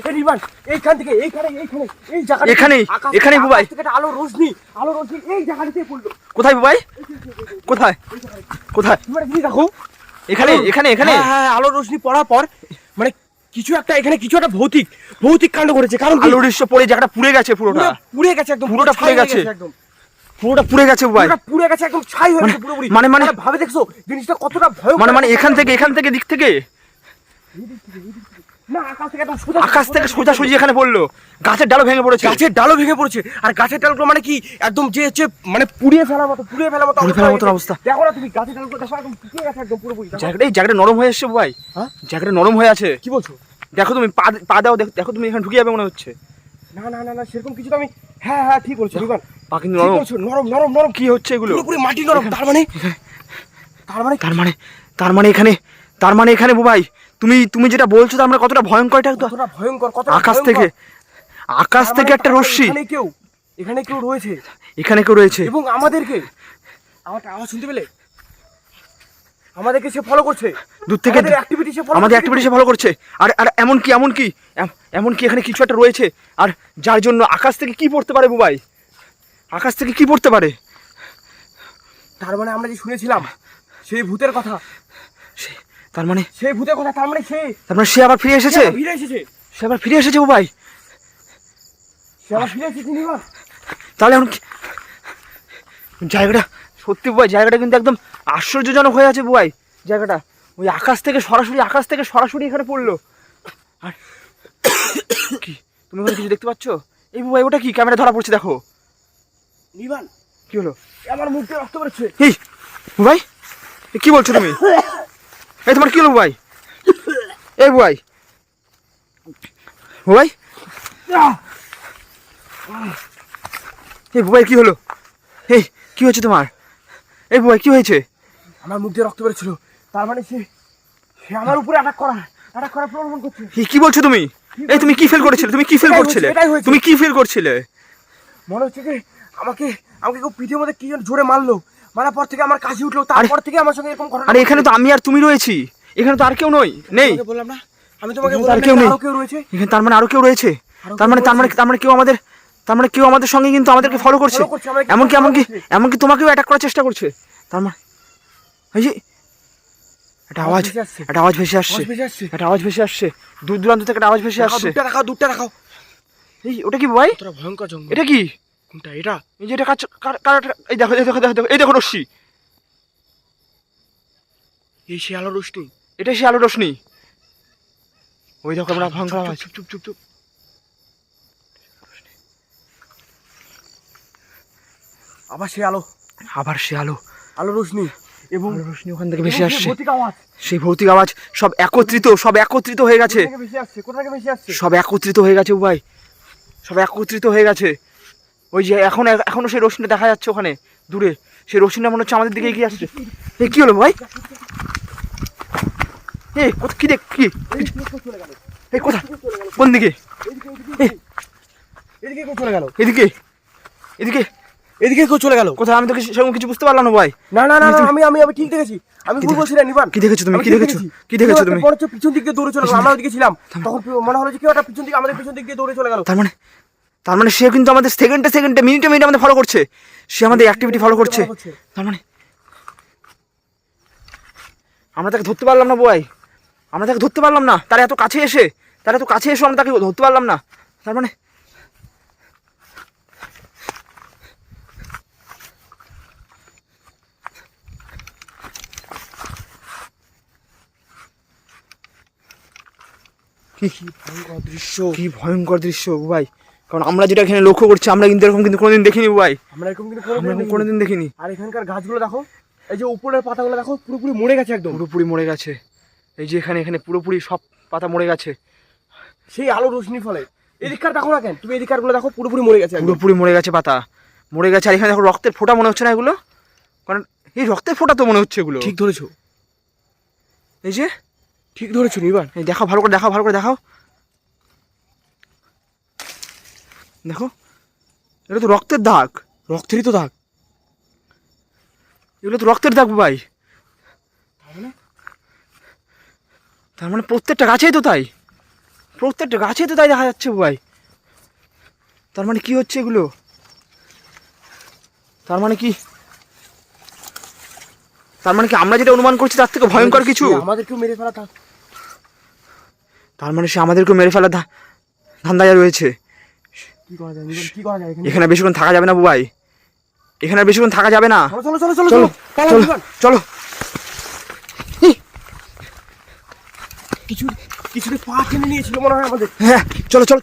এই নিবান এইখান থেকে এইখানে এইখানে এই জায়গাটা এখানেই, আকাশ- বুবাই। আলো রোশনি আলো রোশনি এই জায়গাটাতে পড়ল। কোথায় বুবাই? কোথায়? কোথায়? দেখো। এখানে এখানে এখানে হ্যাঁ, হ্যাঁ আলো রোশনি পড়ার পর মানে কিছু একটা এখানে কিছু একটা ভৌতিক ভৌতিক কাণ্ড করেছে কারণ কি? আলোর দৃশ্য পড়ে জায়গাটা পুড়ে গেছে পুরোটা। পুড়ে গেছে একদম পুরোটা পুড়ে গেছে। একদম। পুরোটা পুড়ে গেছে পুড়ে গেছে একদম ছাই হয়ে মানে- গেছে পুরোপুরি। মানে- মানে- ভাবে দেখছ জিনিসটা কতটা ভয়ঙ্কর। মানে মানে এখান থেকে এখান থেকে দিক থেকে। আকাশ থেকে সোজা আকাশ থেকে সোজা এখানে পড়ল। গাছের ডালও ভেঙে পড়েছে। গাছের ডালও ভেঙে পড়ছে। আর গাছের ডালগুলো মানে কি একদম যে যে মানে পুড়িয়ে ফেলার মতো পুড়িয়ে ফেলার মতো পুড়িয়ে ফেলার মতো অবস্থা। দেখো না তুমি গাছের ডালগুলো দেখো একদম শুকিয়ে গেছে একদম পুরোপুরি। জায়গাটা এই জায়গাটা নরম হয়ে এসছে বুবাই হ্যাঁ? জায়গাটা নরম হয়ে আছে। কি বলছো? দেখো তুমি পা পা দাও দেখো- দেখো তুমি এখানে ঢুকে যাবে মনে হচ্ছে। না না না না সেরকম কিছু তো আমি হ্যাঁ হ্যাঁ ঠিক বলছো রিবান পা কিন্তু নরম। নরম নরম নরম। কি হচ্ছে এগুলো? পুরোপুরি মাটি নরম তার মানে তার মানে তার মানে তার মানে এখানে তার মানে এখানে বুবাই তুমি তুমি যেটা বলছো মানে কতটা ভয়ঙ্কর এটা কতটা ভয়ঙ্কর কত আকাশ থেকে আকাশ থেকে একটা রশ্মি। এখানে কেউ এখানে কেউ রয়েছে। এখানে কেউ রয়েছে। এবং আমাদেরকে আমার আওয়াজ শুনতে পেলে? আমাদেরকে সে ফলো করছে। দূর থেকে আমাদের অ্যাক্টিভিটি সে follow আমাদের অ্যাক্টিভিটি সে ফলো করছে। আর আর এমন কি এমন কি এম- এমন কি এখানে কিছু একটা রয়েছে? আর যার জন্য আকাশ থেকে কি পড়তে পারে বুবাই? আকাশ থেকে কি পড়তে পারে? তার মানে আমরা যে শুনেছিলাম সেই ভূতের কথা। তার মানে? সেই ভূতের কথা তার মানে সে। তার মানে সে আবার ফিরে এসেছে? ফিরে এসেছে। সে আবার ফিরে এসেছে বুবাই সে আবার ফিরে এসেছে নিবাস তাহলে এখন কি- জায়গাটা সত্যি বুবাই জায়গাটা কিন্তু একদম আশ্চর্যজনক হয়ে আছে বুবাই জায়গাটা। ওই আকাশ থেকে সরাসরি আকাশ থেকে সরাসরি এখানে পড়ল। আর কি? তুমি ওখানে কিছু দেখতে পাচ্ছ? এই বুবাই ওটা কি? ক্যামেরা ধরা পড়ছে দেখো। নিবান। কি হলো? আমার মুখ দিয়ে রক্ত বেরোচ্ছে। এই বুবাই কি বলছো তুমি? এই তোমার কি হলো বুবাই এই বুবাই বুবাই এই বুবাই কি হলো? এই কি হয়েছে তোমার? এই বুবাই কি হয়েছে? আমার মুখ দিয়ে রক্ত বেরোচ্ছিল। তার মানে সে সে আমার উপরে অ্যাটাক করা অ্যাটাক করার প্রলোভন করছে। এই কি বলছো তুমি? এই তুমি কি ফেল করেছিলে? তুমি কি ফেল করছিলে? তুমি কি ফেল করছিলে? মনে হচ্ছে যে আমাকে আমাকে কেউ পিঠের মধ্যে কি জোরে মারলো। পর থেকে আমার কাশি উঠল তারপর থেকে আমার সঙ্গে এরকম ঘটনা আরে এখানে তো আমি আর তুমি রয়েছি। এখানে তো আর কেউ নই নেই। বললাম না। আমি তোমাকে বললাম আর কেউ নেই। কেউ রয়েছে। এখানে তার মানে আরও কেউ রয়েছে। তার মানে তার মানে তার মানে কেউ আমাদের তার মানে কেউ আমাদের সঙ্গে কিন্তু আমাদেরকে ফলো করছে। follow করছে, এমনকি এমনকি এমনকি তোমাকেও অ্যাটাক করার চেষ্টা করছে। তার মানে এই যে একটা আওয়াজ ভেসে আসছে। একটা আওয়াজ ভেসে আসছে। একটা আওয়াজ ভেসে আসছে। দূর দূরান্ত থেকে একটা আওয়াজ ভেসে আসছে। দুধটা রাখাও দুধটা রাখাও এই ওটা কি ভাই? ভয়ঙ্কর জঙ্গল। এটা কি? কোনটা? এটা? এই যে এটা কাজ এই দেখো এই দেখো দেখো এই দেখো রশ্মি। এই সে আলো রোশনি এটা সে আলো রশ্মি। ওই দেখো আমরা চুপ চুপ চুপ চুপ আবার সে আলো আবার সে আলো আলো রোশনি এবং রশ্মি ওখান থেকে সে আসছে। সেই ভৌতিক আওয়াজ সব একত্রিত সব একত্রিত হয়ে গেছে। সব একত্রিত হয়ে গেছে ভাই সব একত্রিত হয়ে গেছে। ওই যে এখন এখনও সেই রশ্মিটা দেখা যাচ্ছে ওখানে দূরে। সেই রশ্মিটা মনে হচ্ছে আমাদের দিকে এগিয়ে আসছে। কি হলো ভাই? এ কোথা কি দেখ কি? এই কোথা কোন দিকে? এদিকে কেউ চলে গেল এদিকে। এদিকে। এদিকে কেউ চলে গেল। কোথায়? আমি তো কিছু সেরকম কিছু বুঝতে পারলাম না ভাই। না না না না, আমি আমি আমি ঠিক দেখেছি। আমি ভুল বলছি না নিবান কি দেখেছ তুমি? কি দেখেছ? কি দেখেছ তুমি? মনে হচ্ছে পিছন দিক দিয়ে দৌড়ে চলে গেল। আমরা ওদিকে ছিলাম। তখন মনে হলো যে কেউ একটা পিছন দিকে আমাদের পিছন দিক দিয়ে দৌড়ে চলে গেল। তার মানে তার মানে সে কিন্তু আমাদের সেকেন্ডে সেকেন্ডে মিনিটে মিনিটে আমাদের ফলো করছে। সে আমাদের অ্যাক্টিভিটি ফলো করছে। তার মানে আমরা তাকে ধরতে পারলাম না বয় আমরা তাকে ধরতে পারলাম না। তার এত কাছে এসে, তার এত কাছে এসে আমরা তাকে ধরতে পারলাম না। তার মানে কি ভয়ঙ্কর দৃশ্য। কি ভয়ঙ্কর দৃশ্য ভাই কারণ আমরা যেটা এখানে লক্ষ্য করছি আমরা কিন্তু এরকম কিন্তু কোনোদিন দেখিনি ভাই। আমরা এরকম কিন্তু কোনোদিন দেখিনি। আর এখানকার গাছগুলো দেখো এই যে উপরের পাতাগুলো দেখো পুরোপুরি মরে গেছে একদম। পুরোপুরি মরে গেছে। এই যে এখানে এখানে পুরোপুরি সব পাতা মরে গেছে। সেই আলো রোশনির ফলে। এদিককার দেখো না কেন? তুমি এদিককারগুলো দেখো পুরোপুরি মরে গেছে পুরোপুরি মরে গেছে পাতা। মরে গেছে আর এখানে দেখো রক্তের ফোঁটা মনে হচ্ছে না এগুলো? কারণ এই রক্তের ফোঁটা তো মনে হচ্ছে এগুলো। ঠিক ধরেছো। এই যে? ঠিক ধরেছো নিবান এই দেখাও ভালো করে দেখাও ভালো করে দেখাও। দেখো এটা তো রক্তের দাগ। রক্তেরই তো দাগ। এগুলো তো রক্তের দাগ ভাই। তার মানে? মানে প্রত্যেকটা গাছেই তো তাই। প্রত্যেকটা গাছে তো তাই দেখা যাচ্ছে ভাই। তার মানে কি হচ্ছে এগুলো? তার মানে কি? তার মানে কি আমরা যেটা অনুমান করছি তার থেকে ভয়ঙ্কর কিছু? আমাদেরকেও মেরে ফেলা তার মানে সে আমাদেরকেও মেরে ফেলা ধান্দায় রয়েছে। এখানে? বেশিক্ষণ থাকা যাবে না বুবাই। এখানে বেশিক্ষণ থাকা যাবে না। চলো। চলো কিছু কিছু পা টেনে নিয়েছিল মনে হয় আমাদের। হ্যাঁ চলো চলো।